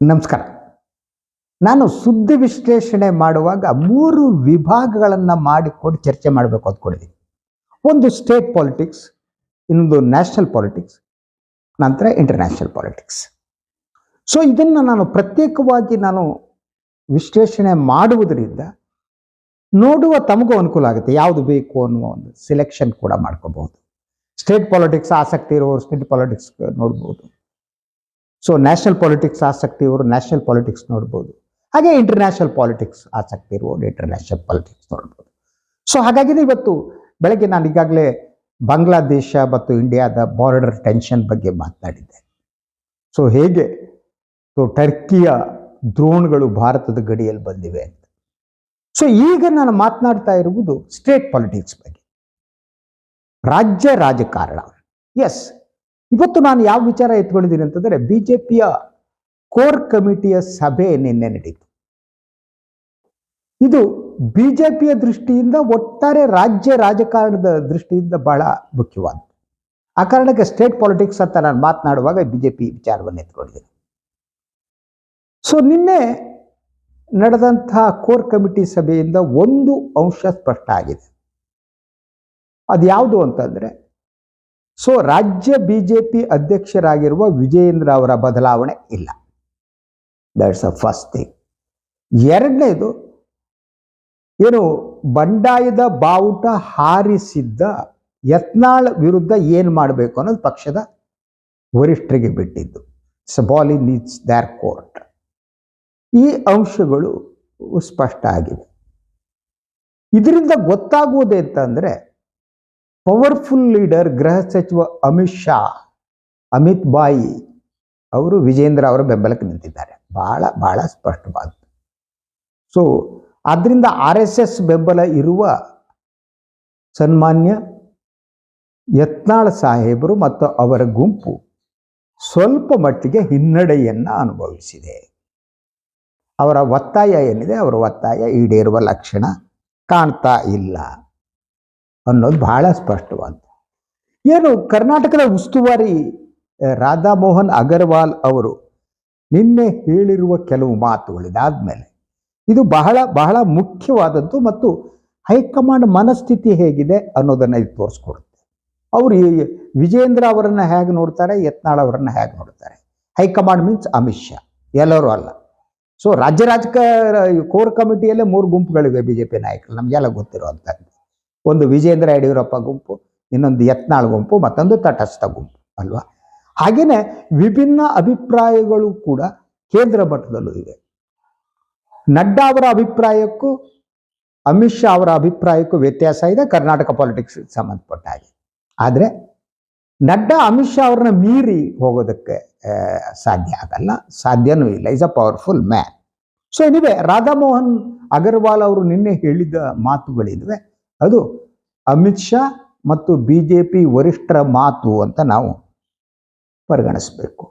ನಮಸ್ಕಾರ. ನಾನು ಸುದ್ದಿ ವಿಶ್ಲೇಷಣೆ ಮಾಡುವಾಗ ಮೂರು ವಿಭಾಗಗಳನ್ನು ಮಾಡಿಕೊಂಡು ಚರ್ಚೆ ಮಾಡಬೇಕು ಅಂದ್ಕೊಂಡಿದ್ದೀನಿ. ಒಂದು ಸ್ಟೇಟ್ ಪಾಲಿಟಿಕ್ಸ್, ಇನ್ನೊಂದು ನ್ಯಾಷನಲ್ ಪಾಲಿಟಿಕ್ಸ್, ನಂತರ ಇಂಟರ್ನ್ಯಾಷನಲ್ ಪಾಲಿಟಿಕ್ಸ್. ಸೊ ಇದನ್ನು ನಾನು ಪ್ರತ್ಯೇಕವಾಗಿ ನಾನು ವಿಶ್ಲೇಷಣೆ ಮಾಡುವುದರಿಂದ ನೋಡುವ ತಮಗೂ ಅನುಕೂಲ ಆಗುತ್ತೆ. ಯಾವುದು ಬೇಕು ಅನ್ನುವ ಒಂದು ಸೆಲೆಕ್ಷನ್ ಕೂಡ ಮಾಡ್ಕೋಬಹುದು. ಸ್ಟೇಟ್ ಪಾಲಿಟಿಕ್ಸ್ ಆಸಕ್ತಿ ಇರುವವರು ಸ್ಟೇಟ್ ಪಾಲಿಟಿಕ್ಸ್ ನೋಡ್ಬೋದು. ಸೊ ನ್ಯಾಷನಲ್ ಪಾಲಿಟಿಕ್ಸ್ ಆಸಕ್ತಿ ಇವರು ನ್ಯಾಷನಲ್ ಪಾಲಿಟಿಕ್ಸ್ ನೋಡ್ಬೋದು. ಹಾಗೆ ಇಂಟರ್ನ್ಯಾಷನಲ್ ಪಾಲಿಟಿಕ್ಸ್ ಆಸಕ್ತಿ ಇರುವವರು ಇಂಟರ್ನ್ಯಾಷನಲ್ ಪಾಲಿಟಿಕ್ಸ್ ನೋಡ್ಬೋದು. ಸೊ ಹಾಗಾಗಿ ಇವತ್ತು ಬೆಳಗ್ಗೆ ನಾನು ಈಗಾಗಲೇ ಬಾಂಗ್ಲಾದೇಶ ಮತ್ತು ಇಂಡಿಯಾದ ಬಾರ್ಡರ್ ಟೆನ್ಷನ್ ಬಗ್ಗೆ ಮಾತನಾಡಿದ್ದೆ. ಸೊ ಹೇಗೆ? ಸೊ ಟರ್ಕಿಯ ದ್ರೋಣ್ಗಳು ಭಾರತದ ಗಡಿಯಲ್ಲಿ ಬಂದಿವೆ ಅಂತ. ಸೊ ಈಗ ನಾನು ಮಾತನಾಡ್ತಾ ಇರುವುದು ಸ್ಟೇಟ್ ಪಾಲಿಟಿಕ್ಸ್ ಬಗ್ಗೆ. ರಾಜ್ಯ ರಾಜಕಾರಣ. ಎಸ್ ಇವತ್ತು ನಾನು ಯಾವ ವಿಚಾರ ಎತ್ಕೊಂಡಿದ್ದೀನಿ ಅಂತಂದ್ರೆ ಬಿಜೆಪಿಯ ಕೋರ್ ಕಮಿಟಿಯ ಸಭೆ ನಿನ್ನೆ ನಡೀತು. ಇದು ಬಿಜೆಪಿಯ ದೃಷ್ಟಿಯಿಂದ ಒಟ್ಟಾರೆ ರಾಜ್ಯ ರಾಜಕಾರಣದ ದೃಷ್ಟಿಯಿಂದ ಬಹಳ ಮುಖ್ಯವಾದ. ಆ ಕಾರಣಕ್ಕೆ ಸ್ಟೇಟ್ ಪಾಲಿಟಿಕ್ಸ್ ಅಂತ ನಾನು ಮಾತನಾಡುವಾಗ ಬಿಜೆಪಿ ವಿಚಾರವನ್ನು ಎತ್ಕೊಂಡಿದ್ದೀನಿ. ಸೊ ನಿನ್ನೆ ನಡೆದಂತಹ ಕೋರ್ ಕಮಿಟಿ ಸಭೆಯಿಂದ ಒಂದು ಅಂಶ ಸ್ಪಷ್ಟ ಆಗಿದೆ. ಅದು ಯಾವುದು ಅಂತಂದ್ರೆ ಸೊ ರಾಜ್ಯ ಬಿ ಜೆ ಪಿ ಅಧ್ಯಕ್ಷರಾಗಿರುವ ವಿಜಯೇಂದ್ರ ಅವರ ಬದಲಾವಣೆ ಇಲ್ಲ. ದಟ್ಸ್ ಅ ಫಸ್ಟ್ ಥಿಂಗ್ ಎರಡನೇದು, ಏನು ಬಂಡಾಯದ ಬಾವುಟ ಹಾರಿಸಿದ್ದ ಯತ್ನಾಳ್ ವಿರುದ್ಧ ಏನು ಮಾಡಬೇಕು ಅನ್ನೋದು ಪಕ್ಷದ ವರಿಷ್ಠರಿಗೆ ಬಿಟ್ಟಿದ್ದು. ಸಬಾಲಿ ನೀಡ್ಸ್ ದ್ಯಾರ್ ಕೋರ್ಟ್ ಈ ಅಂಶಗಳು ಸ್ಪಷ್ಟ ಆಗಿವೆ ಇದರಿಂದ ಗೊತ್ತಾಗುವುದೇ ಅಂತಂದ್ರೆ ಪವರ್ಫುಲ್ ಲೀಡರ್ ಗೃಹ ಸಚಿವ ಅಮಿತ್ ಶಾ, ಅಮಿತ್ ಬಾಯಿ ಅವರು ವಿಜೇಂದ್ರ ಅವರ ಬೆಂಬಲಕ್ಕೆ ನಿಂತಿದ್ದಾರೆ. ಬಹಳ ಬಹಳ ಸ್ಪಷ್ಟವಾದ. ಸೊ ಆದ್ರಿಂದ ಆರ್ ಎಸ್ ಎಸ್ ಬೆಂಬಲ ಇರುವ ಸನ್ಮಾನ್ಯ ಯತ್ನಾಳ್ ಸಾಹೇಬರು ಮತ್ತು ಅವರ ಗುಂಪು ಸ್ವಲ್ಪ ಮಟ್ಟಿಗೆ ಹಿನ್ನಡೆಯನ್ನು ಅನುಭವಿಸಿದೆ. ಅವರ ಒತ್ತಾಯ ಏನಿದೆ? ಅವರ ಒತ್ತಾಯ ಈಡೇರುವ ಲಕ್ಷಣ ಕಾಣ್ತಾ ಇಲ್ಲ. ಅನ್ನೋದು ಬಹಳ ಸ್ಪಷ್ಟವಾದ. ಏನು ಕರ್ನಾಟಕದ ಉಸ್ತುವಾರಿ ರಾಧಾ ರಾಧಾಮೋಹನ್ ಅಗರ್ವಾಲ್ ಅವರು ನಿನ್ನೆ ಹೇಳಿರುವ ಕೆಲವು ಮಾತುಗಳಿದಾದ ಮೇಲೆ ಇದು ಬಹಳ ಬಹಳ ಮುಖ್ಯವಾದದ್ದು ಮತ್ತು ಹೈಕಮಾಂಡ್ ಮನಸ್ಥಿತಿ ಹೇಗಿದೆ ಅನ್ನೋದನ್ನ ಇದು ತೋರಿಸ್ಕೊಡುತ್ತೆ. ಅವರು ವಿಜೇಂದ್ರ ಅವರನ್ನು ಹೇಗೆ ನೋಡ್ತಾರೆ, ಯತ್ನಾಳ್ ಅವರನ್ನು ಹೇಗೆ ನೋಡ್ತಾರೆ? ಹೈಕಮಾಂಡ್ ಮೀನ್ಸ್ ಅಮಿತ್ ಶಾ, ಎಲ್ಲರೂ ಅಲ್ಲ. ಸೊ ರಾಜ್ಯ ರಾಜಕ, ಕೋರ್ ಕಮಿಟಿಯಲ್ಲೇ ಮೂರು ಗುಂಪುಗಳಿವೆ ಬಿಜೆಪಿ ನಾಯಕರು, ನಮಗೆಲ್ಲ ಗೊತ್ತಿರುವಂಥದ್ದು ಒಂದು ವಿಜೇಂದ್ರ ಯಡಿಯೂರಪ್ಪ ಗುಂಪು, ಇನ್ನೊಂದು ಯತ್ನಾಳ್ ಗುಂಪು, ಮತ್ತೊಂದು ತಟಸ್ಥ ಗುಂಪು, ಅಲ್ವಾ? ಹಾಗೆಯೇ ವಿಭಿನ್ನ ಅಭಿಪ್ರಾಯಗಳು ಕೂಡ ಕೇಂದ್ರ ಮಟ್ಟದಲ್ಲೂ ಇವೆ ನಡ್ಡಾ ಅವರ ಅಭಿಪ್ರಾಯಕ್ಕೂ, ಅಮಿತ್ ಶಾ ಅವರ ಅಭಿಪ್ರಾಯಕ್ಕೂ ವ್ಯತ್ಯಾಸ ಇದೆ, ಕರ್ನಾಟಕ ಪಾಲಿಟಿಕ್ಸ್ ಸಂಬಂಧಪಟ್ಟ ಹಾಗೆ. ಆದರೆ, ನಡ್ಡಾ ಅಮಿತ್ ಶಾ ಅವ್ರನ್ನ ಮೀರಿ ಹೋಗೋದಕ್ಕೆ ಸಾಧ್ಯ ಆಗಲ್ಲ, ಸಾಧ್ಯನೂ ಇಲ್ಲ is a powerful man so anyway Radhamohan Agarwal ಅವರು ನಿನ್ನೆ ಹೇಳಿದ ಮಾತುಗಳಿವೆ ಅದು ಅಮಿತ್ ಶಾ ಮತ್ತು ಬಿ ಜೆ ಪಿ ವರಿಷ್ಠರ ಮಾತು ಅಂತ ನಾವು ಪರಿಗಣಿಸಬೇಕು.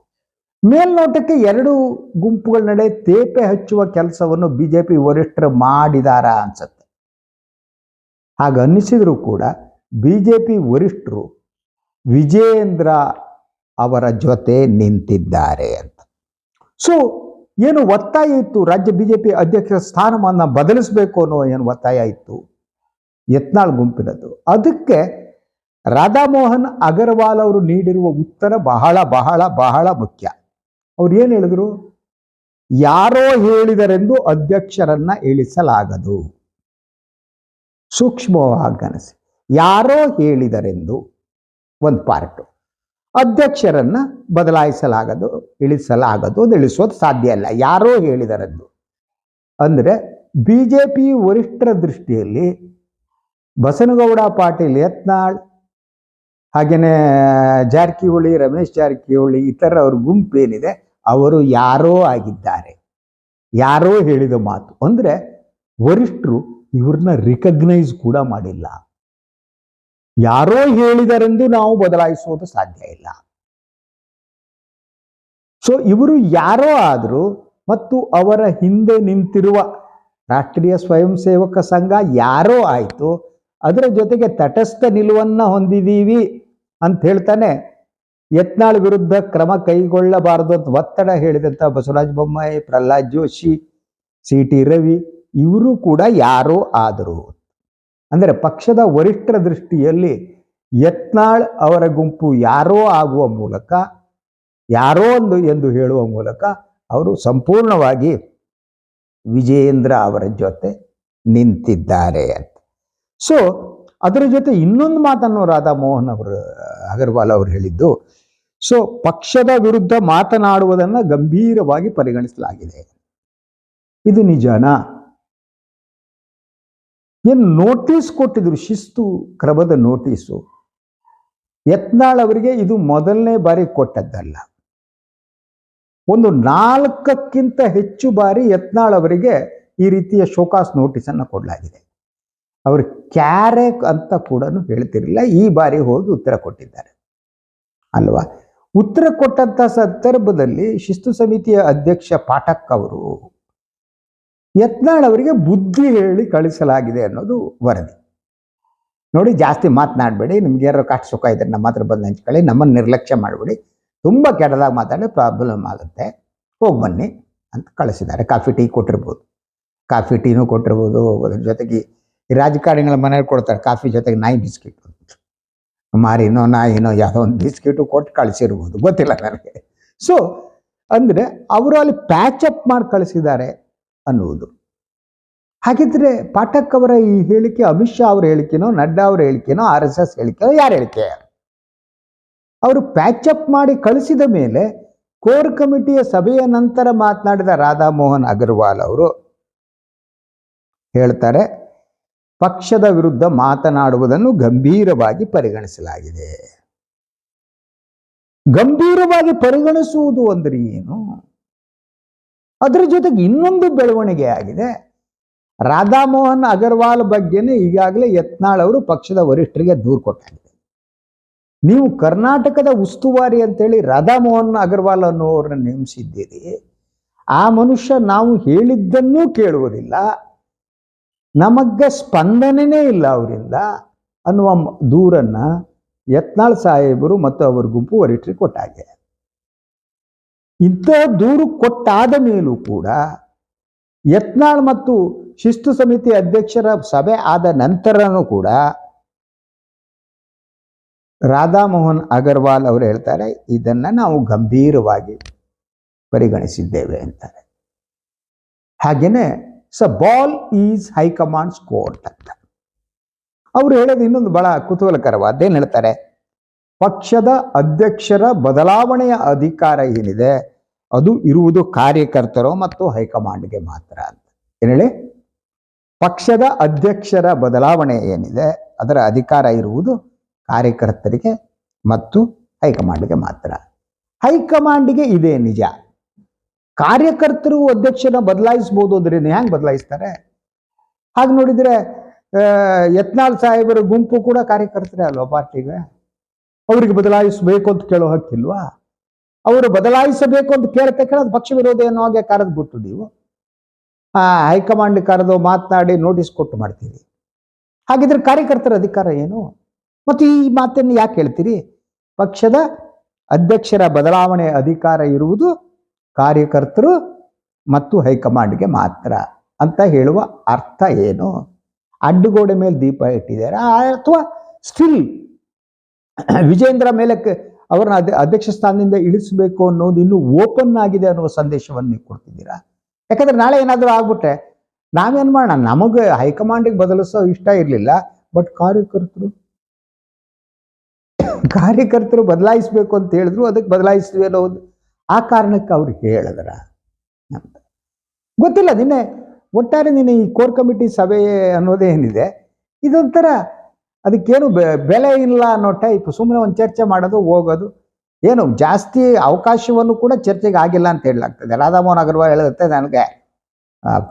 ಮೇಲ್ನೋಟಕ್ಕೆ ಎರಡು ಗುಂಪುಗಳ ನಡೆ ತೇಪೆ ಹಚ್ಚುವ ಕೆಲಸವನ್ನು ಬಿ ಜೆ ಪಿ ವರಿಷ್ಠರು ಮಾಡಿದಾರ ಅನ್ಸತ್ತೆ. ಹಾಗೆ ಅನ್ನಿಸಿದರೂ ಕೂಡ ಬಿ ಜೆ ಪಿ ವರಿಷ್ಠರು ವಿಜೇಂದ್ರ ಅವರ ಜೊತೆ ನಿಂತಿದ್ದಾರೆ ಅಂತ. ಸೊ ಏನು ಒತ್ತಾಯ ಇತ್ತು ರಾಜ್ಯ ಬಿಜೆಪಿ ಅಧ್ಯಕ್ಷರ ಸ್ಥಾನಮಾನ ಬದಲಿಸಬೇಕು ಅನ್ನೋ ಏನು ಒತ್ತಾಯ ಇತ್ತು? ಯತ್ನಾಳ್ ಗುಂಪಿನದ್ದು. ಅದಕ್ಕೆ ರಾಧಾಮೋಹನ್ ಅಗರ್ವಾಲ್ ಅವರು ನೀಡಿರುವ ಉತ್ತರ ಬಹಳ ಬಹಳ ಬಹಳ ಮುಖ್ಯ. ಅವ್ರು ಏನು ಹೇಳಿದ್ರು? ಯಾರೋ ಹೇಳಿದರೆಂದು ಅಧ್ಯಕ್ಷರನ್ನ ಇಳಿಸಲಾಗದು. ಸೂಕ್ಷ್ಮವಾಗಿ ಗಮನಿಸಿ. ಯಾರೋ ಹೇಳಿದರೆಂದು ಒಂದು ಪಾರ್ಟು ಅಧ್ಯಕ್ಷರನ್ನ ಬದಲಾಯಿಸಲಾಗದು, ಇಳಿಸಲಾಗದು ಅದು ಇಳಿಸೋದು ಸಾಧ್ಯ ಇಲ್ಲ. ಯಾರೋ ಹೇಳಿದರೆಂದು. ಅಂದರೆ ಬಿ ಜೆ ಪಿ ವರಿಷ್ಠರ ದೃಷ್ಟಿಯಲ್ಲಿ ಬಸನಗೌಡ ಪಾಟೀಲ್ ಯತ್ನಾಳ್ ಹಾಗೆಯೇ ಜಾರಕಿಹೊಳಿ, ರಮೇಶ್ ಜಾರಕಿಹೊಳಿ ಇತರ ಅವ್ರ ಗುಂಪೇನಿದೆ ಅವರು ಯಾರೋ ಆಗಿದ್ದಾರೆ. ಯಾರೋ ಹೇಳಿದ ಮಾತು. ಅಂದರೆ ವರಿಷ್ಠರು ಇವ್ರನ್ನ ರಿಕಗ್ನೈಸ್ ಕೂಡ ಮಾಡಿಲ್ಲ. ಯಾರೋ ಹೇಳಿದರೆಂದು ನಾವು ಬದಲಾಯಿಸುವುದು ಸಾಧ್ಯ ಇಲ್ಲ. ಸೊ ಇವರು ಯಾರೋ ಆದರೂ ಮತ್ತು ಅವರ ಹಿಂದೆ ನಿಂತಿರುವ ರಾಷ್ಟ್ರೀಯ ಸ್ವಯಂ ಸೇವಕ ಸಂಘ ಯಾರೋ ಆಯಿತು ಅದರ ಜೊತೆಗೆ ತಟಸ್ಥ ನಿಲುವನ್ನ ಹೊಂದಿದ್ದೀವಿ ಅಂತ ಹೇಳ್ತಾನೆ. ಯತ್ನಾಳ್ ವಿರುದ್ಧ ಕ್ರಮ ಕೈಗೊಳ್ಳಬಾರದು ಅಂತ ಒತ್ತಡ ಹೇಳಿದಂಥ ಬಸವರಾಜ ಬೊಮ್ಮಾಯಿ, ಪ್ರಹ್ಲಾದ್ ಜೋಶಿ ಸಿ ಟಿ ರವಿ ಇವರು ಕೂಡ ಯಾರೋ ಆದರು. ಅಂದರೆ ಪಕ್ಷದ ವರಿಷ್ಠರ ದೃಷ್ಟಿಯಲ್ಲಿ ಯತ್ನಾಳ್ ಅವರ ಗುಂಪು ಯಾರೋ ಆಗುವ ಮೂಲಕ, ಯಾರೋ ಒಂದು ಎಂದು ಹೇಳುವ ಮೂಲಕ ಅವರು ಸಂಪೂರ್ಣವಾಗಿ ವಿಜಯೇಂದ್ರ ಅವರ ಜೊತೆ ನಿಂತಿದ್ದಾರೆ ಅಂತ. ಸೊ ಅದರ ಜೊತೆ ಇನ್ನೊಂದು ಮಾತನ್ನು ರಾಧಾ ಮೋಹನ್ ಅವರು, ಅಗರ್ವಾಲ್ ಅವರು ಹೇಳಿದ್ದು ಸೊ ಪಕ್ಷದ ವಿರುದ್ಧ ಮಾತನಾಡುವುದನ್ನು ಗಂಭೀರವಾಗಿ ಪರಿಗಣಿಸಲಾಗಿದೆ. ಇದು ನಿಜಾನ? ಏನು ನೋಟಿಸ್ ಕೊಟ್ಟಿದ್ರು, ಶಿಸ್ತು, ಕ್ರಮದ ನೋಟಿಸು ಯತ್ನಾಳ್ ಅವರಿಗೆ ಇದು ಮೊದಲನೇ ಬಾರಿ ಕೊಟ್ಟದ್ದಲ್ಲ. ಒಂದು ನಾಲ್ಕಕ್ಕಿಂತ ಹೆಚ್ಚು ಬಾರಿ ಯತ್ನಾಳ್ ಅವರಿಗೆ ಈ ರೀತಿಯ ಶೋಕಾಸ್ ನೋಟಿಸ್ ಅನ್ನು ಕೊಡಲಾಗಿದೆ. ಅವರು ಕ್ಯಾರೆ ಅಂತ ಕೂಡ ಹೇಳ್ತಿರಲಿಲ್ಲ. ಈ ಬಾರಿ ಹೋಗಿ ಉತ್ತರ ಕೊಟ್ಟಿದ್ದಾರೆ. ಅಲ್ವಾ? ಉತ್ತರ ಕೊಟ್ಟಂಥ ಸಂದರ್ಭದಲ್ಲಿ ಶಿಸ್ತು ಸಮಿತಿಯ ಅಧ್ಯಕ್ಷ ಪಾಠಕ್ ಅವರು ಯತ್ನಾಳ್ ಅವರಿಗೆ ಬುದ್ಧಿ ಹೇಳಿ ಕಳಿಸಲಾಗಿದೆ ಅನ್ನೋದು ವರದಿ. ನೋಡಿ, ಜಾಸ್ತಿ ಮಾತನಾಡಬೇಡಿ. ನಿಮ್ಗೆ ಯಾರೋ ಕಾಟ್ ಸುಖ ಇದ್ರೆ ನಮ್ಮ ಹತ್ರ ಬಂದು ಹಂಚ್ಕೊಳ್ಳಿ. ನಮ್ಮನ್ನು ನಿರ್ಲಕ್ಷ್ಯ ಮಾಡಬೇಡಿ. ತುಂಬ ಕೆಟ್ಟದಾಗಿ ಮಾತಾಡಿ ಪ್ರಾಬ್ಲಮ್ ಆಗುತ್ತೆ. ಹೋಗಿ ಬನ್ನಿ ಅಂತ ಕಳಿಸಿದ್ದಾರೆ. ಕಾಫಿ ಟೀ ಕೊಟ್ಟಿರ್ಬೋದು. ಕಾಫಿ ಟೀನೂ ಕೊಟ್ಟಿರ್ಬೋದು. ಅದ್ರ ಜೊತೆಗೆ ಈ ರಾಜಕಾರಣಿಗಳ ಮನೇಲಿ ಕೊಡ್ತಾರೆ ಕಾಫಿ ಜೊತೆಗೆ ನಾಯಿ ಬಿಸ್ಕಿಟ್. ಮಾರಿನೋ ನಾಯಿನೋ ಯಾವುದೋ ಒಂದು ಬಿಸ್ಕಿಟು ಕೊಟ್ಟು ಕಳಿಸಿರ್ಬೋದು. ಗೊತ್ತಿಲ್ಲ ನನಗೆ. ಸೊ ಅಂದರೆ ಅವರು ಅಲ್ಲಿ ಪ್ಯಾಚ್ ಅಪ್ ಮಾಡಿ ಕಳಿಸಿದ್ದಾರೆ ಅನ್ನುವುದು. ಹಾಗಿದ್ರೆ ಪಾಠಕ್ ಅವರ ಈ ಹೇಳಿಕೆ, ಅಮಿತ್ ಶಾ ಅವ್ರ ಹೇಳಿಕೆನೋ, ನಡ್ಡಾ ಅವ್ರ ಹೇಳಿಕೆನೋ, ಆರ್ ಎಸ್ ಎಸ್ ಹೇಳಿಕೆನೋ, ಯಾರ ಹೇಳಿಕೆ? ಅವರು ಪ್ಯಾಚ್ ಅಪ್ ಮಾಡಿ ಕಳಿಸಿದ ಮೇಲೆ ಕೋರ್ ಕಮಿಟಿಯ ಸಭೆಯ ನಂತರ ಮಾತನಾಡಿದ ರಾಧಾ ಮೋಹನ್ ಅಗರ್ವಾಲ್ ಅವರು ಹೇಳ್ತಾರೆ ಪಕ್ಷದ ವಿರುದ್ಧ ಮಾತನಾಡುವುದನ್ನು ಗಂಭೀರವಾಗಿ ಪರಿಗಣಿಸಲಾಗಿದೆ. ಗಂಭೀರವಾಗಿ ಪರಿಗಣಿಸುವುದು ಅಂದರೆ ಏನು? ಅದರ ಜೊತೆಗೆ ಇನ್ನೊಂದು ಬೆಳವಣಿಗೆ ಆಗಿದೆ. ರಾಧಾಮೋಹನ್ ಅಗರ್ವಾಲ್ ಬಗ್ಗೆನೇ ಈಗಾಗಲೇ ಯತ್ನಾಳ್ ಅವರು ಪಕ್ಷದ ವರಿಷ್ಠರಿಗೆ ದೂರು ಕೊಟ್ಟಾಗಿದೆ. ನೀವು ಕರ್ನಾಟಕದ ಉಸ್ತುವಾರಿ ಅಂತೇಳಿ ರಾಧಾಮೋಹನ್ ಅಗರ್ವಾಲ್ ಅನ್ನುವರನ್ನ ನೇಮಿಸಿದ್ದೀರಿ. ಆ ಮನುಷ್ಯ ನಾವು ಹೇಳಿದ್ದನ್ನೂ ಕೇಳುವುದಿಲ್ಲ. ನಮಗೆ ಸ್ಪಂದನೆನೇ ಇಲ್ಲ ಅವರಿಂದ ಅನ್ನುವ ದೂರನ್ನು ಯತ್ನಾಳ್ ಸಾಹೇಬರು ಮತ್ತು ಅವರ ಗುಂಪು ಹೊರಟ್ರಿ ಕೊಟ್ಟಾಗೆ. ಇಂಥ ದೂರು ಕೊಟ್ಟಾದ ಮೇಲೂ ಕೂಡ ಯತ್ನಾಳ್ ಮತ್ತು ಶಿಸ್ತು ಸಮಿತಿ ಅಧ್ಯಕ್ಷರ ಸಭೆ ಆದ ನಂತರನೂ ಕೂಡ ರಾಧಾಮೋಹನ್ ಅಗರ್ವಾಲ್ ಅವರು ಹೇಳ್ತಾರೆ, ಇದನ್ನ ನಾವು ಗಂಭೀರವಾಗಿ ಪರಿಗಣಿಸಿದ್ದೇವೆ ಅಂತಾರೆ. ಹಾಗೇನೆ ಸ ಬಾಲ್ ಈಸ್ ಹೈಕಮಾಂಡ್ಸ್ ಕೋರ್ಟ್ ಅಂತ. ಅವರು ಹೇಳೋದು ಇನ್ನೊಂದು ಬಹಳ ಕುತೂಹಲಕರವಾದ ಏನು ಹೇಳ್ತಾರೆ? ಪಕ್ಷದ ಅಧ್ಯಕ್ಷರ ಬದಲಾವಣೆಯ ಅಧಿಕಾರ ಏನಿದೆ? ಅದು ಇರುವುದು ಕಾರ್ಯಕರ್ತರು ಮತ್ತು ಹೈಕಮಾಂಡ್ಗೆ ಮಾತ್ರ ಅಂತ. ಏನ್ ಹೇಳಿ? ಪಕ್ಷದ ಅಧ್ಯಕ್ಷರ ಬದಲಾವಣೆ ಏನಿದೆ? ಅದರ ಅಧಿಕಾರ ಇರುವುದು ಕಾರ್ಯಕರ್ತರಿಗೆ ಮತ್ತು ಹೈಕಮಾಂಡ್ಗೆ ಮಾತ್ರ. ಹೈಕಮಾಂಡ್ಗೆ ಇದೆ ನಿಜ. ಕಾರ್ಯಕರ್ತರು ಅಧ್ಯಕ್ಷನ ಬದಲಾಯಿಸ್ಬೋದು ಅಂದ್ರೆ ಹೆಂಗೆ ಬದಲಾಯಿಸ್ತಾರೆ? ಹಾಗೆ ನೋಡಿದ್ರೆ ಯತ್ನಾಳ್ ಸಾಹೇಬರ ಗುಂಪು ಕೂಡ ಕಾರ್ಯಕರ್ತರೇ ಅಲ್ವಾ ಪಾರ್ಟಿಗೆ? ಅವರಿಗೆ ಬದಲಾಯಿಸಬೇಕು ಅಂತ ಕೇಳೋ ಹಕ್ಕಿಲ್ವಾ? ಅವರು ಬದಲಾಯಿಸಬೇಕು ಅಂತ ಕೇಳ್ತಾ ಪಕ್ಷ ವಿರೋಧಿ ಅನ್ನೋ ಹಾಗೆ ಕರೆದು ಬಿಟ್ಟು ನೀವು. ಆ, ಹೈಕಮಾಂಡ್ ಕರೆದು ಮಾತನಾಡಿ ನೋಟಿಸ್ ಕೊಟ್ಟು ಮಾಡ್ತೀರಿ. ಹಾಗಿದ್ರೆ ಕಾರ್ಯಕರ್ತರ ಅಧಿಕಾರ ಏನು? ಮತ್ತು ಈ ಮಾತನ್ನು ಯಾಕೆ ಹೇಳ್ತೀರಿ? ಪಕ್ಷದ ಅಧ್ಯಕ್ಷರ ಬದಲಾವಣೆ ಅಧಿಕಾರ ಇರುವುದು ಕಾರ್ಯಕರ್ತರು ಮತ್ತು ಹೈಕಮಾಂಡ್ಗೆ ಮಾತ್ರ ಅಂತ ಹೇಳುವ ಅರ್ಥ ಏನು? ಅಡ್ಡಗೋಡೆ ಮೇಲೆ ದೀಪ ಇಟ್ಟಿದ್ದಾರೆ. ಅಥವಾ ಸ್ಟಿಲ್ ವಿಜೇಂದ್ರ ಮೇಲೆ ಅವ್ರನ್ನ ಅಧ್ಯ- ಅಧ್ಯಕ್ಷ ಸ್ಥಾನದಿಂದ ಇಳಿಸಬೇಕು ಅನ್ನೋದು ಇನ್ನೂ ಓಪನ್ ಆಗಿದೆ ಅನ್ನುವ ಸಂದೇಶವನ್ನು ನೀವು ಕೊಡ್ತಿದ್ದೀರಾ? ಯಾಕಂದ್ರೆ ನಾಳೆ ಏನಾದರೂ ಆಗ್ಬಿಟ್ರೆ ನಾವೇನ್ ಮಾಡೋಣ? ನಮಗೆ ಹೈಕಮಾಂಡಿಗೆ ಬದಲಿಸೋ ಇಷ್ಟ ಇರಲಿಲ್ಲ ಬಟ್ ಕಾರ್ಯಕರ್ತರು ಕಾರ್ಯಕರ್ತರು ಬದಲಾಯಿಸಬೇಕು ಅಂತ ಹೇಳಿದ್ರು, ಅದಕ್ಕೆ ಬದಲಾಯಿಸ್ತೀವಿ ಅನ್ನೋ ಒಂದು ಆ ಕಾರಣಕ್ಕೆ ಅವ್ರು ಹೇಳಿದ್ರ ಗೊತ್ತಿಲ್ಲ, ನಿನ್ನೆ ಒಟ್ಟಾರೆ ನಿನ್ನೆ ಈ ಕೋರ್ ಕಮಿಟಿ ಸಭೆ ಅನ್ನೋದೇನಿದೆ ಇದೊಂಥರ ಅದಕ್ಕೇನು ಬೆಲೆ ಇಲ್ಲ ಅನ್ನೋ ಟೈಪ್ ಸುಮ್ಮನೆ ಒಂದು ಚರ್ಚೆ ಮಾಡೋದು, ಹೋಗೋದು, ಏನು ಜಾಸ್ತಿ ಅವಕಾಶವನ್ನು ಕೂಡ ಚರ್ಚೆಗೆ ಆಗಿಲ್ಲ ಅಂತ ಹೇಳಲಾಗ್ತದೆ. ರಾಧಾಮೋಹನ್ ಅಗರ್ವಾಲ್ ಹೇಳುತ್ತೆ, ನನಗೆ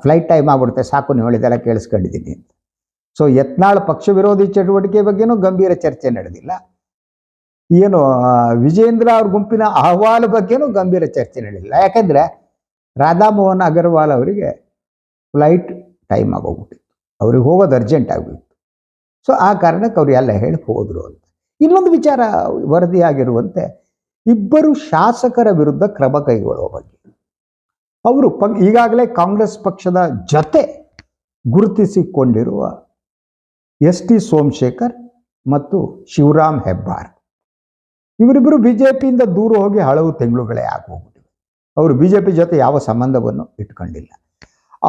ಫ್ಲೈಟ್ ಟೈಮ್ ಆಗ್ಬಿಡುತ್ತೆ, ಸಾಕು, ನೀವು ಹೇಳಿದೆಲ್ಲ ಕೇಳಿಸ್ಕೊಂಡಿದ್ದೀನಿ ಅಂತ. ಸೊ ಯತ್ನಾಳ್ ಪಕ್ಷ ವಿರೋಧಿ ಚಟುವಟಿಕೆ ಬಗ್ಗೆನೂ ಗಂಭೀರ ಚರ್ಚೆ ನಡೆದಿಲ್ಲ. ಏನು ವಿಜೇಂದ್ರ ಅವ್ರ ಗುಂಪಿನ ಅಹವಾಲು ಬಗ್ಗೆನೂ ಗಂಭೀರ ಚರ್ಚೆ ನಡೆಯಲಿಲ್ಲ ಯಾಕಂದ್ರೆ ರಾಧಾಮೋಹನ್ ಅಗರ್ವಾಲ್ ಅವರಿಗೆ ಫ್ಲೈಟ್ ಟೈಮ್ ಆಗೋಗ್ಬಿಟ್ಟಿತ್ತು. ಅವ್ರಿಗೆ ಹೋಗೋದು ಅರ್ಜೆಂಟ್ ಆಗಿಬಿಟ್ಟು ಸೊ ಆ ಕಾರಣಕ್ಕೆ ಅವ್ರು ಎಲ್ಲ ಹೇಳಿ ಹೋದರು ಅಂತ. ಇನ್ನೊಂದು ವಿಚಾರ ವರದಿಯಾಗಿರುವಂತೆ, ಇಬ್ಬರು ಶಾಸಕರ ವಿರುದ್ಧ ಕ್ರಮ ಕೈಗೊಳ್ಳುವ ಬಗ್ಗೆ. ಅವರು ಈಗಾಗಲೇ ಕಾಂಗ್ರೆಸ್ ಪಕ್ಷದ ಜೊತೆ ಗುರುತಿಸಿಕೊಂಡಿರುವ ಎಸ್ ಟಿ ಸೋಮಶೇಖರ್ ಮತ್ತು ಶಿವರಾಮ್ ಹೆಬ್ಬಾರ್. ಇವರಿಬ್ಬರು ಬಿಜೆಪಿಯಿಂದ ದೂರ ಹೋಗಿ ಹಲವು ತಿಂಗಳುಗಳೇ ಆಗೋಗ್ಬಿಟ್ಟಿವೆ. ಅವರು ಬಿಜೆಪಿ ಜೊತೆ ಯಾವ ಸಂಬಂಧವನ್ನು ಇಟ್ಕೊಂಡಿಲ್ಲ.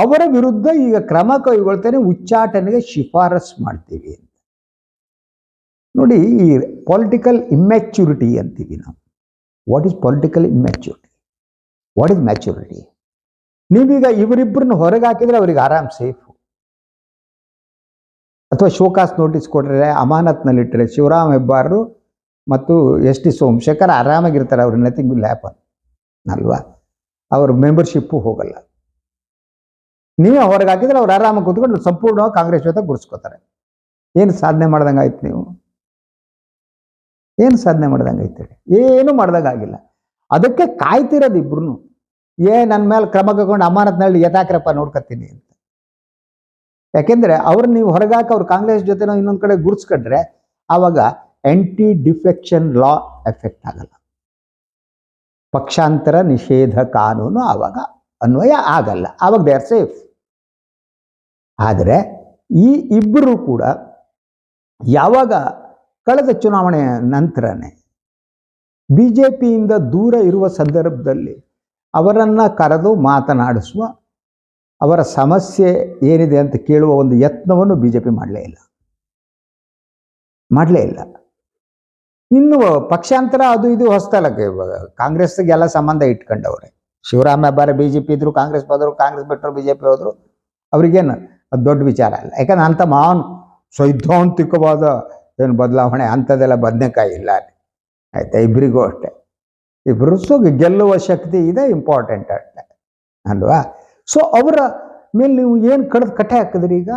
ಅವರ ವಿರುದ್ಧ ಈಗ ಕ್ರಮ ಕೈಗೊಳ್ತೇನೆ, ಉಚ್ಚಾಟನೆಗೆ ಶಿಫಾರಸ್ ಮಾಡ್ತೀವಿ ಅಂತ. ನೋಡಿ, ಈ ಪೊಲಿಟಿಕಲ್ ಇಮ್ಯಾಚ್ಯೂರಿಟಿ ಅಂತೀವಿ ನಾವು. What is political immaturity what is maturity ನೀವೀಗ ಇವರಿಬ್ಬರನ್ನ ಹೊರಗೆ ಹಾಕಿದ್ರೆ ಅವ್ರಿಗೆ ಆರಾಮ್ ಸೇಫು ಅಥವಾ ಶೋಕಾಸ್ ನೋಟಿಸ್ ಕೊಟ್ಟರೆ ಅಮಾನತ್ನಲ್ಲಿಟ್ಟರೆ ಶಿವರಾಮ್ ಹೆಬ್ಬಾರರು ಮತ್ತು ಎಸ್ ಟಿ ಸೋಮಶೇಖರ್ ಆರಾಮಾಗಿರ್ತಾರೆ, ಅವ್ರ ನಥಿಂಗ್ ವಿಲ್ ಹ್ಯಾಪನ್ ಅಲ್ವಾ? ಅವ್ರ ಮೆಂಬರ್ಶಿಪ್ಪು ಹೋಗಲ್ಲ. ನೀವೇ ಹೊರಗೆ ಹಾಕಿದ್ರೆ ಅವ್ರು ಆರಾಮಾಗಿ ಕೂತ್ಕೊಂಡು ಸಂಪೂರ್ಣವಾಗಿ ಕಾಂಗ್ರೆಸ್ ಜೊತೆ ಗುರ್ಸ್ಕೋತಾರೆ ಏನು ಸಾಧನೆ ಮಾಡ್ದಂಗೆ ಆಯ್ತು ನೀವು? ಏನು ಸಾಧನೆ ಮಾಡ್ದಂಗೆ ಹೇಳಿ? ಏನು ಮಾಡ್ದಂಗೆ ಆಗಿಲ್ಲ. ಅದಕ್ಕೆ ಕಾಯ್ತಿರೋದು ಇಬ್ರು ಏ ನನ್ನ ಮೇಲೆ ಕ್ರಮ ಕೈಗೊಂಡು ಅಮಾನತ್ನಲ್ಲಿ ಯಥಾಕ್ರಪ್ಪ ನೋಡ್ಕೊತೀನಿ ಅಂತ. ಯಾಕೆಂದ್ರೆ ಅವ್ರು ನೀವು ಹೊರಗಾಕ ಅವ್ರು ಕಾಂಗ್ರೆಸ್ ಜೊತೆನೋ ಇನ್ನೊಂದು ಕಡೆ ಗುರ್ಸ್ಕೊಂಡ್ರೆ ಆವಾಗ ಆಂಟಿ ಡಿಫೆಕ್ಷನ್ ಲಾ ಎಫೆಕ್ಟ್ ಆಗಲ್ಲ. ಪಕ್ಷಾಂತರ ನಿಷೇಧ ಕಾನೂನು ಆವಾಗ ಅನ್ವಯ ಆಗಲ್ಲ. ಆವಾಗ ದೇ ಆರ್ ಸೇಫ್ ಆದರೆ ಈ ಇಬ್ಬರು ಕೂಡ ಯಾವಾಗ ಕಳೆದ ಚುನಾವಣೆಯ ನಂತರನೇ ಬಿ ಜೆ ಪಿಯಿಂದ ದೂರ ಇರುವ ಸಂದರ್ಭದಲ್ಲಿ ಅವರನ್ನು ಕರೆದು ಮಾತನಾಡಿಸುವ ಅವರ ಸಮಸ್ಯೆ ಏನಿದೆ ಅಂತ ಕೇಳುವ ಒಂದು ಯತ್ನವನ್ನು ಬಿ ಜೆ ಪಿ ಮಾಡಲೇ ಇಲ್ಲ. ಮಾಡಲೇ ಇಲ್ಲ. ಇನ್ನು ಪಕ್ಷಾಂತರ ಅದು ಇದು ಹೊಸ್ತಲಕ್ಕೆ ಇವಾಗ ಕಾಂಗ್ರೆಸ್ಗೆಲ್ಲ ಸಂಬಂಧ ಇಟ್ಕೊಂಡವ್ರೆ. Shivaram Hebbar B J P ಇದ್ರು, ಕಾಂಗ್ರೆಸ್ ಬಂದರು ಕಾಂಗ್ರೆಸ್ ಬಿಟ್ಟರು ಬಿ ಜೆ ಪಿ ಹೋದ್ರು. ಅವ್ರಿಗೇನು ಅದು ದೊಡ್ಡ ವಿಚಾರ ಅಲ್ಲ. ಯಾಕಂದ್ರೆ ಅಂಥ ಮಹಾನ್ ಸೈದ್ಧಾಂತಿಕವಾದ ಏನು ಬದಲಾವಣೆ, ಅಂಥದ್ದೆಲ್ಲ ಬದನೆಕಾಯಿ ಇಲ್ಲ ಆಯ್ತಾ? ಇಬ್ಬರಿಗೂ ಅಷ್ಟೆ. ಇಬ್ಬರು ಸೊ ಗೆಲ್ಲುವ ಶಕ್ತಿ ಇದೆ ಇಂಪಾರ್ಟೆಂಟ್ ಅಷ್ಟೆ. ಅಲ್ವಾ? ಸೊ ಅವರ ಮೇಲೆ ನೀವು ಏನು ಕಡ್ದು ಕಟ್ಟೆ ಹಾಕಿದ್ರಿ ಈಗ?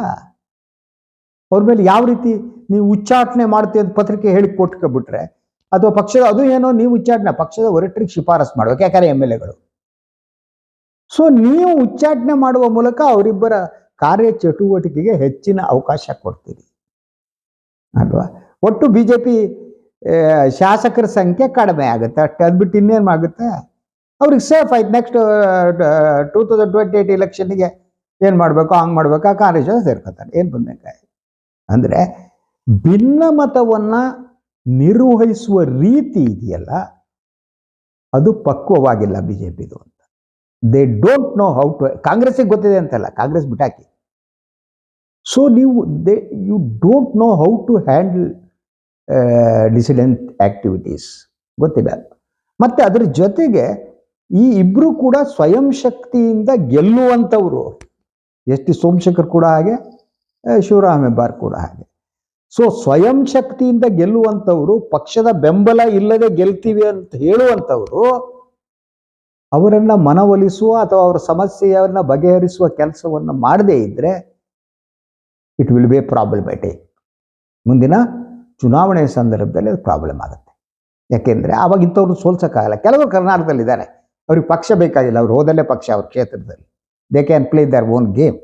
ಅವ್ರ ಮೇಲೆ ಯಾವ ರೀತಿ ನೀವು ಉಚ್ಚಾಟನೆ ಮಾಡ್ತೀವಿ ಅಂತ ಪತ್ರಿಕೆ ಹೇಳಿ ಕೊಟ್ಕೊಬಿಟ್ರೆ, ಅಥವಾ ಪಕ್ಷದ ಅದು ಏನೋ ನೀವು ಉಚ್ಚಾಟನೆ, ಪಕ್ಷದ ಒರಟರಿಗೆ ಶಿಫಾರಸ್ ಮಾಡ್ಬೇಕು ಯಾಕಂದ್ರೆ ಎಂ ಎಲ್ ಎಗಳು. ಸೊ ನೀವು ಉಚ್ಚಾಟನೆ ಮಾಡುವ ಮೂಲಕ ಅವರಿಬ್ಬರ ಕಾರ್ಯ ಚಟುವಟಿಕೆಗೆ ಹೆಚ್ಚಿನ ಅವಕಾಶ ಕೊಡ್ತೀರಿ. ಅಲ್ವಾ? ಒಟ್ಟು ಬಿ ಜೆ ಪಿ ಶಾಸಕರ ಸಂಖ್ಯೆ ಕಡಿಮೆ ಆಗುತ್ತೆ. ಅಷ್ಟೇ, ಅದು ಬಿಟ್ಟು ಇನ್ನೇನು ಆಗುತ್ತೆ? ಅವ್ರಿಗೆ ಸೇಫ್ ಆಯ್ತು. Next two thousand twenty eight ಇಲೆಕ್ಷನ್ಗೆ ಏನು ಮಾಡಬೇಕು, ಹಂಗೆ ಮಾಡಬೇಕು? ಕಾಂಗ್ರೆಸ್ ಸೇರ್ಕೊತಾರೆ. ಏನು ಬಂದಕಾಯಿ ಅಂದರೆ ಭಿನ್ನಮತವನ್ನು ನಿರ್ವಹಿಸುವ ರೀತಿ ಇದೆಯಲ್ಲ, ಅದು ಪಕ್ವವಾಗಿಲ್ಲ ಬಿ ಜೆ ಪಿದು ಅಂತ. They don't know how to ಕಾಂಗ್ರೆಸ್ಸಿಗೆ ಗೊತ್ತಿದೆ ಅಂತಲ್ಲ, ಕಾಂಗ್ರೆಸ್ ಬಿಟ್ಟಾಕಿ. ಸೊ ನೀವು they you don't know how to handle dissident activities ಗೊತ್ತಿಲ್ಲ. ಮತ್ತು ಅದ್ರ ಜೊತೆಗೆ ಈ ಇಬ್ಬರು ಕೂಡ ಸ್ವಯಂ ಶಕ್ತಿಯಿಂದ ಗೆಲ್ಲುವಂಥವರು ಎಸ್ ಟಿ ಸೋಮಶೇಖರ್ ಕೂಡ ಹಾಗೆ. ಶಿವರಾಮ್ ಹೆಬ್ಬಾರ್ ಕೂಡ ಹಾಗೆ. ಸೊ ಸ್ವಯಂ ಶಕ್ತಿಯಿಂದ ಗೆಲ್ಲುವಂಥವರು, ಪಕ್ಷದ ಬೆಂಬಲ ಇಲ್ಲದೆ ಗೆಲ್ತೀವಿ ಅಂತ ಹೇಳುವಂಥವರು, ಅವರನ್ನ ಮನವೊಲಿಸುವ ಅಥವಾ ಅವರ ಸಮಸ್ಯೆಯನ್ನ ಬಗೆಹರಿಸುವ ಕೆಲಸವನ್ನು ಮಾಡದೇ ಇದ್ದರೆ ಇಟ್ ವಿಲ್ ಬಿ ಪ್ರಾಬ್ಲಮ್ಯಾಟಿಕ್ ಮುಂದಿನ ಚುನಾವಣೆ ಸಂದರ್ಭದಲ್ಲಿ ಅದು ಪ್ರಾಬ್ಲಮ್ ಆಗುತ್ತೆ. ಯಾಕೆಂದ್ರೆ ಆವಾಗ ಇಂಥವ್ರು ಸೋಲ್ಸಕ್ಕಾಗಲ್ಲ ಕೆಲವರು ಕರ್ನಾಟಕದಲ್ಲಿದ್ದಾರೆ. ಅವ್ರಿಗೆ ಪಕ್ಷ ಬೇಕಾಗಿಲ್ಲ, ಅವ್ರು ಹೋದಲ್ಲೇ ಪಕ್ಷ ಅವ್ರ ಕ್ಷೇತ್ರದಲ್ಲಿ. They can play their own game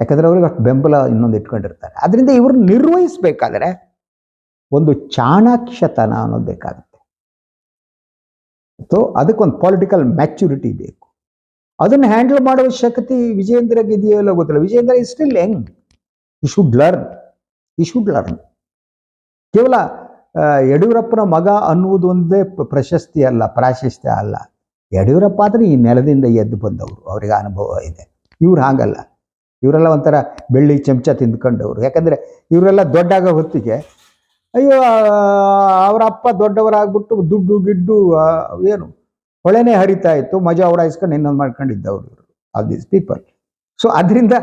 ಯಾಕಂದ್ರೆ ಅವ್ರಿಗೆ ಅಷ್ಟು ಬೆಂಬಲ ಇನ್ನೊಂದು ಇಟ್ಕೊಂಡಿರ್ತಾರೆ. ಅದರಿಂದ ಇವ್ರು ನಿರ್ವಹಿಸಬೇಕಾದ್ರೆ ಒಂದು ಚಾಣಾಕ್ಷತನ ಅನ್ನೋದು ಬೇಕಾಗುತ್ತೆ. ಸೊ ಅದಕ್ಕೊಂದು ಪೊಲಿಟಿಕಲ್ ಮ್ಯಾಚುರಿಟಿ ಬೇಕು. ಅದನ್ನು ಹ್ಯಾಂಡಲ್ ಮಾಡುವ ಶಕ್ತಿ ವಿಜೇಂದ್ರಗೆ ಇದೆಯೋ ಇಲ್ಲ ಗೊತ್ತಿಲ್ಲ. Vijendra is still young you should learn he should learn ಕೇವಲ ಯಡಿಯೂರಪ್ಪನ ಮಗ ಅನ್ನುವುದು ಒಂದೇ ಪ್ರಶಸ್ತಿ ಅಲ್ಲ, ಪ್ರಾಶಸ್ತ್ಯ ಅಲ್ಲ. ಯಡಿಯೂರಪ್ಪ ಆದರೆ ಈ ನೆಲದಿಂದ ಎದ್ದು ಬಂದವರು. ಅವರಿಗೆ ಅನುಭವ ಇದೆ. ಇವ್ರು ಹಾಗಲ್ಲ. ಇವರೆಲ್ಲ ಒಂಥರ ಬೆಳ್ಳಿ ಚಮಚ ತಿಂದ್ಕೊಂಡವ್ರು. ಯಾಕಂದರೆ ಇವರೆಲ್ಲ ದೊಡ್ಡಾಗೋ ಹೊತ್ತಿಗೆ, ಅಯ್ಯೋ ಅವರ ಅಪ್ಪ ದೊಡ್ಡವರಾಗ್ಬಿಟ್ಟು ದುಡ್ಡು, ಗಿಡ್ಡು ಏನು, ಹೊಳೆನೇ ಹರಿತಾ ಇತ್ತು, ಮಜಾ ಉಡಾಯಿಸ್ಕೊಂಡು ಇನ್ನೊಂದು ಮಾಡ್ಕೊಂಡಿದ್ದವ್ರು ಇವರು ಆಲ್ ದೀಸ್ ಪೀಪಲ್ ಸೊ ಅದರಿಂದ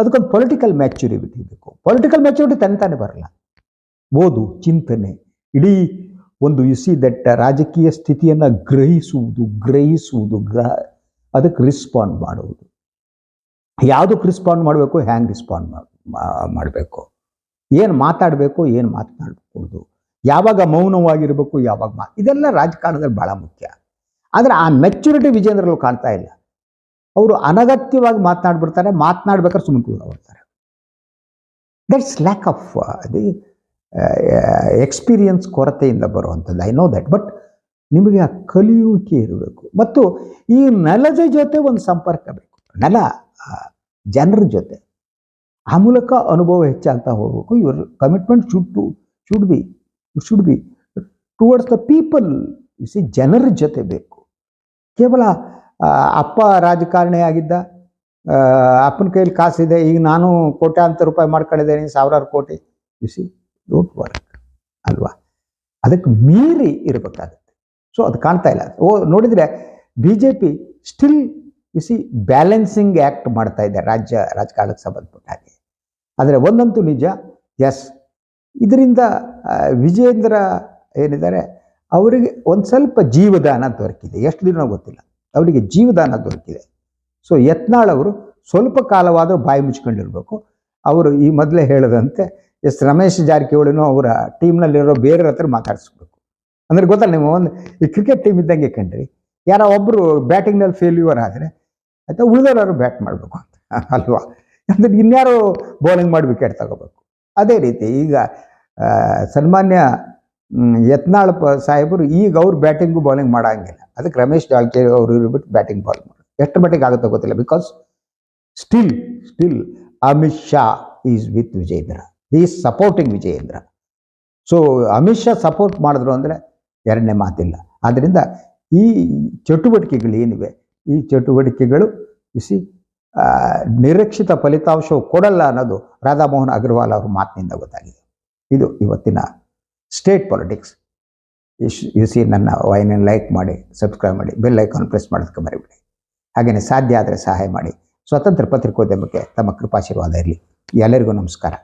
ಅದಕ್ಕೊಂದು ಪೊಲಿಟಿಕಲ್ ಮ್ಯಾಚುರಿಟಿ ಬೇಕು. ಪೊಲಿಟಿಕಲ್ ಮ್ಯಾಚುರಿಟಿ ತಂತಾನೆ ಬರಲ್ಲ. ಓದು, ಚಿಂತನೆ, ಇಡೀ ಒಂದು ಯುಸಿ ದಟ್ಟ ರಾಜಕೀಯ ಸ್ಥಿತಿಯನ್ನು ಗ್ರಹಿಸುವುದು ಗ್ರಹಿಸುವುದು ಗ್ರಹ ಅದಕ್ಕೆ ರಿಸ್ಪಾಂಡ್ ಮಾಡುವುದು. ಯಾವುದಕ್ಕೆ ರಿಸ್ಪಾಂಡ್ ಮಾಡಬೇಕು, ಹ್ಯಾಂಗೆ ರಿಸ್ಪಾಂಡ್ ಮಾಡಬೇಕು? ಏನು ಮಾತಾಡಬೇಕು, ಏನು ಮಾತನಾಡಬಹುದು ಯಾವಾಗ ಮೌನವಾಗಿರಬೇಕು, ಯಾವಾಗ ಮಾ, ಇದೆಲ್ಲ ರಾಜಕಾರಣದಲ್ಲಿ ಭಾಳ ಮುಖ್ಯ. ಆದರೆ ಆ ಮೆಚುರಿಟಿ ವಿಜೇಂದ್ರಲ್ಲೂ ಕಾಣ್ತಾ ಇಲ್ಲ. ಅವರು ಅನಗತ್ಯವಾಗಿ ಮಾತನಾಡ್ಬಿಡ್ತಾರೆ, ಮಾತನಾಡ್ಬೇಕಾದ್ರೆ ಸುಮ್ಮನೆ ಕೂತ್ಕೊಳ್ತಾರೆ. That's lack of the experience ಕೊರತೆಯಿಂದ ಬರುವಂಥದ್ದು. ಐ ನೋ ದಟ್ ಬಟ್ ನಿಮಗೆ ಆ ಕಲಿಯುವಿಕೆ ಇರಬೇಕು. ಮತ್ತು ಈ ನೆಲದ ಜೊತೆ ಒಂದು ಸಂಪರ್ಕ ಬೇಕು. ನೆಲ ಜನರ ಜೊತೆ. ಆ ಮೂಲಕ ಅನುಭವ ಹೆಚ್ಚಾಗ್ತಾ ಹೋಗಬೇಕು. Your commitment should to should be should be towards the people C ಜನರ ಜೊತೆ ಬೇಕು. ಕೇವಲ ಅಪ್ಪ ರಾಜಕಾರಣಿ ಆಗಿದ್ದ ಅಪ್ಪನ ಕೈಯಲ್ಲಿ ಕಾಸಿದೆ, ಈಗ ನಾನು ಕೋಟ್ಯಾಂತರ ರೂಪಾಯಿ ಮಾಡ್ಕೊಂಡಿದ್ದೇನೆ ಸಾವಿರಾರು ಕೋಟಿ ಯು ಸಿ ಡೋಂಟ್ ವರ್ಕ್ ಅಲ್ವಾ? ಅದಕ್ಕೆ ಮೀರಿ ಇರಬೇಕಾಗುತ್ತೆ. ಸೊ ಅದು ಕಾಣ್ತಾ ಇಲ್ಲ. ಓ, ನೋಡಿದರೆ B J P still you see balancing act ಮಾಡ್ತಾ ಇದೆ ರಾಜ್ಯ ರಾಜಕಾರಣಕ್ಕೆ ಸಂಬಂಧಪಟ್ಟ ಹಾಗೆ. ಆದರೆ ಒಂದಂತೂ ನಿಜ ಎಸ್ ಇದರಿಂದ ವಿಜೇಂದ್ರ ಏನಿದ್ದಾರೆ, ಅವರಿಗೆ ಒಂದು ಸ್ವಲ್ಪ ಜೀವದಾನ ದೊರಕಿದೆ. ಎಷ್ಟು ದಿನ ಗೊತ್ತಿಲ್ಲ. ಅವರಿಗೆ ಜೀವದಾನ ದೊರಕಿದೆ. ಸೊ ಯತ್ನಾಳ್ ಅವರು ಸ್ವಲ್ಪ ಕಾಲವಾದರೂ ಬಾಯಿ ಮುಚ್ಕೊಂಡಿರ್ಬೇಕು. ಅವರು ಈ ಮೊದಲೇ ಹೇಳದಂತೆ, ಎಸ್, ರಮೇಶ್ ಜಾರಕಿಹೊಳಿನೂ ಅವರ ಟೀಮ್ನಲ್ಲಿರೋ ಬೇರೆ ಹತ್ರ ಮಾತಾಡಿಸ್ಬೇಕು. ಅಂದರೆ ಗೊತ್ತಲ್ಲ ನೀವು ಒಂದು ಈ ಕ್ರಿಕೆಟ್ ಟೀಮ್ ಇದ್ದಂಗೆ ಕಣ್ರಿ ಯಾರೋ ಒಬ್ಬರು ಬ್ಯಾಟಿಂಗ್ನಲ್ಲಿ ಫೇಲ್ಯೂರ್ ಆದರೆ ಆಯ್ತಾ? ಉಳಿದವರು ಬ್ಯಾಟ್ ಮಾಡಬೇಕು ಅಂತ. ಅಲ್ವಾ? ಅಂದರೆ ಇನ್ಯಾರು ಬೌಲಿಂಗ್ ಮಾಡಿ ವಿಕೆಟ್ ತಗೋಬೇಕು. ಅದೇ ರೀತಿ ಈಗ ಸನ್ಮಾನ್ಯ ಯತ್ನಾಳ್ ಪ ಸಾಹೇಬರು ಈಗ ಅವ್ರು ಬ್ಯಾಟಿಂಗು ಬೌಲಿಂಗ್ ಮಾಡೋಂಗಿಲ್ಲ. ಅದಕ್ಕೆ ರಮೇಶ್ ಜಾರಕಿಹೊಳಿ ಅವರು ಇರ್ಬಿಟ್ಟು ಬ್ಯಾಟಿಂಗ್ ಬಾಲ್ ಮಾಡೋದು ಎಷ್ಟು ಮಟ್ಟಿಗೆ ಆಗುತ್ತೋ ಗೊತ್ತಿಲ್ಲ. Because still still Amit Shah is with Vijayendra. Is supporting Vijayendra. So Amit Shah support ಮಾಡಿದ್ರು ಅಂದರೆ ಎರಡನೇ ಮಾತಿಲ್ಲ. ಆದ್ದರಿಂದ ಈ ಚಟುವಟಿಕೆಗಳು ಏನಿವೆ? ಈ ಚಟುವಟಿಕೆಗಳು ಇಸಿ ನಿರೀಕ್ಷಿತ ಫಲಿತಾಂಶವು ಕೊಡಲ್ಲ ಅನ್ನೋದು ರಾಧಾಮೋಹನ್ ಅಗರ್ವಾಲ್ ಅವರ ಮಾತಿನಿಂದ ಗೊತ್ತಾಗಿದೆ. ಇದು ಇವತ್ತಿನ ಸ್ಟೇಟ್ ಪಾಲಿಟಿಕ್ಸ್ ಯು ಸಿ ನನ್ನ ವಾಹಿನಿಯನ್ನು ಲೈಕ್ ಮಾಡಿ, ಸಬ್ಸ್ಕ್ರೈಬ್ ಮಾಡಿ, ಬೆಲ್ ಐಕಾನ್ ಪ್ರೆಸ್ ಮಾಡೋದಕ್ಕೆ ಮರಿಬಿಡಿ. ಹಾಗೆಯೇ ಸಾಧ್ಯ ಆದರೆ ಸಹಾಯ ಮಾಡಿ. ಸ್ವತಂತ್ರ ಪತ್ರಿಕೋದ್ಯಮಕ್ಕೆ ತಮ್ಮ ಕೃಪಾಶೀರ್ವಾದ ಇರಲಿ. ಎಲ್ಲರಿಗೂ ನಮಸ್ಕಾರ.